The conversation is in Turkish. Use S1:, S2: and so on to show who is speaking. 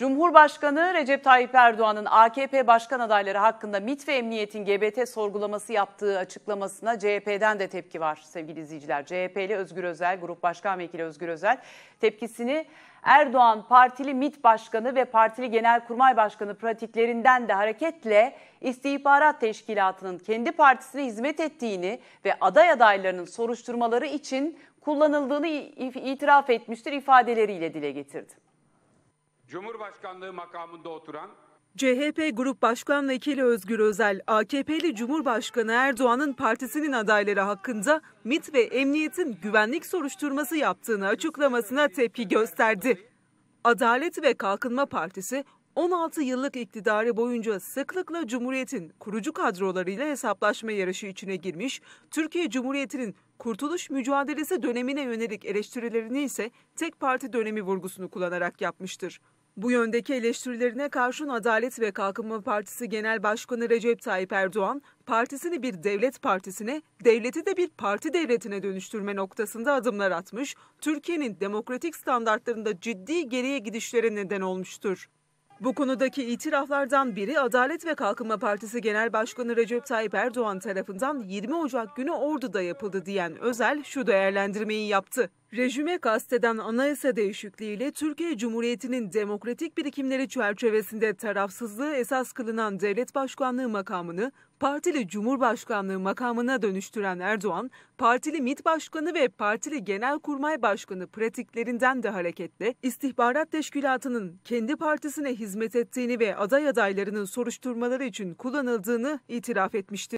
S1: Cumhurbaşkanı Recep Tayyip Erdoğan'ın AKP başkan adayları hakkında MİT ve Emniyet'in GBT sorgulaması yaptığı açıklamasına CHP'den de tepki var sevgili izleyiciler. CHP'li Özgür Özel, Grup Başkan Vekili Özgür Özel tepkisini Erdoğan partili MİT Başkanı ve partili Genelkurmay Başkanı pratiklerinden de hareketle istihbarat teşkilatının kendi partisine hizmet ettiğini ve aday adaylarının soruşturmaları için kullanıldığını itiraf etmiştir ifadeleriyle dile getirdi.
S2: Cumhurbaşkanlığı makamında oturan
S3: CHP Grup Başkan Vekili Özgür Özel, AKP'li Cumhurbaşkanı Erdoğan'ın partisinin adayları hakkında MİT ve Emniyet'in güvenlik soruşturması yaptığını açıklamasına tepki gösterdi. Adalet ve Kalkınma Partisi 16 yıllık iktidarı boyunca sıklıkla Cumhuriyet'in kurucu kadrolarıyla hesaplaşma yarışı içine girmiş, Türkiye Cumhuriyeti'nin kurtuluş mücadelesi dönemine yönelik eleştirilerini ise tek parti dönemi vurgusunu kullanarak yapmıştır. Bu yöndeki eleştirilerine karşın Adalet ve Kalkınma Partisi Genel Başkanı Recep Tayyip Erdoğan, partisini bir devlet partisine, devleti de bir parti devletine dönüştürme noktasında adımlar atmış, Türkiye'nin demokratik standartlarında ciddi geriye gidişlere neden olmuştur. Bu konudaki itiraflardan biri Adalet ve Kalkınma Partisi Genel Başkanı Recep Tayyip Erdoğan tarafından 20 Ocak günü Ordu'da yapıldı diyen Özel şu değerlendirmeyi yaptı. Rejime kasteden anayasa değişikliğiyle Türkiye Cumhuriyeti'nin demokratik birikimleri çerçevesinde tarafsızlığı esas kılınan devlet başkanlığı makamını partili cumhurbaşkanlığı makamına dönüştüren Erdoğan, partili MİT Başkanı ve partili Genelkurmay Başkanı pratiklerinden de hareketle istihbarat teşkilatının kendi partisine hizmet ettiğini ve aday adaylarının soruşturmaları için kullanıldığını itiraf etmiştir.